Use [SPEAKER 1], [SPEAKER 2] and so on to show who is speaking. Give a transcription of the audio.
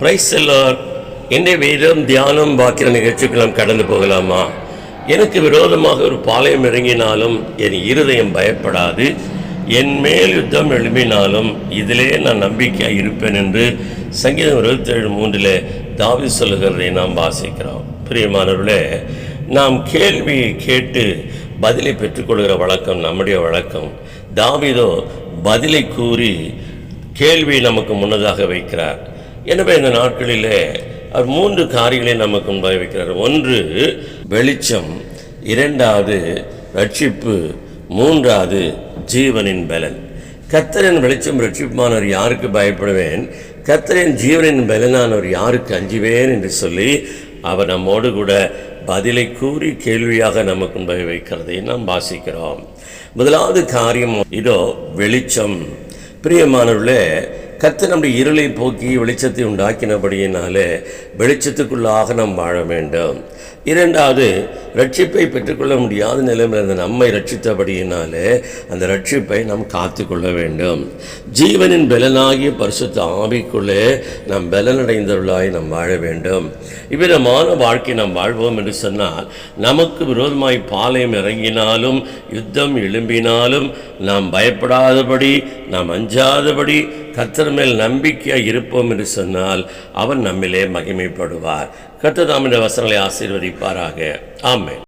[SPEAKER 1] Price செல்லோர் என்னை வேதம் தியானம் வாக்கிற நிகழ்ச்சிக்கு நாம் கடந்து போகலாமா? எனக்கு விரோதமாக ஒரு பாளையம் இறங்கினாலும் என் இருதயம் பயப்படாது. என் மேல் யுத்தம் எழுப்பினாலும் இதிலே நான் நம்பிக்கையாக இருப்பேன் என்று சங்கீதம் இருபத்தேழு மூன்றில் தாவி சொல்லுகிறதை நாம் வாசிக்கிறோம். பிரியமானவர்களே நாம் கேள்வி கேட்டு பதிலை பெற்றுக்கொள்கிற வழக்கம் நம்முடைய வழக்கம். தாவிதோ பதிலை கூறி கேள்வி நமக்கு முன்னதாக வைக்கிறார். எனவே இந்த நாட்களிலே அவர் மூன்று காரியங்களை நமக்கு முன்பாக வைக்கிறார். ஒன்று வெளிச்சம். இரண்டாவது ரட்சிப்பு. மூன்றாவது ஜீவனின் பலன். கத்தரின் வெளிச்சம் ரட்சிப்புமானவர் யாருக்கு பயப்படுவேன்? கத்தரின் ஜீவனின் பலனானவர் யாருக்கு அஞ்சுவேன் என்று சொல்லி அவர் நம்மோடு கூட பதிலை கூறி கேள்வியாக நமக்கு முன்பாக வைக்கிறதை நாம் வாசிக்கிறோம். முதலாவது காரியம் இதோ வெளிச்சம். பிரியமானவர்களே கத்து நம்முடைய இருளை போக்கி வெளிச்சத்தை உண்டாக்கினபடியினாலே வெளிச்சத்துக்குள்ளாக நாம் வாழ வேண்டும். இரண்டாவது ரட்சிப்பை பெற்றுக்கொள்ள முடியாத நிலையில் இருந்த நம்மை ரட்சித்தபடியினாலே அந்த ரட்சிப்பை நாம் காத்துக்கொள்ள வேண்டும். ஜீவனின் பலனாகிய பரிசுத்த ஆவிக்குள்ளே நாம் பலனடைந்தவர்களாய் நாம் வாழ வேண்டும். இவ்விதமான வாழ்க்கை நாம் வாழ்வோம் என்று சொன்னால் நமக்கு விரோதமாய் பாளையம் இறங்கினாலும் யுத்தம் எழும்பினாலும் நாம் பயப்படாதபடி நாம் அஞ்சாதபடி கத்தர் மேல் நம்பிக்கையாக இருப்போம் என்று சொன்னால் அவன் நம்மிலே மகிமைப்படுவார். கத்ததாமின் வசனங்களை ஆசீர்வதிப்பாராக. ஆமே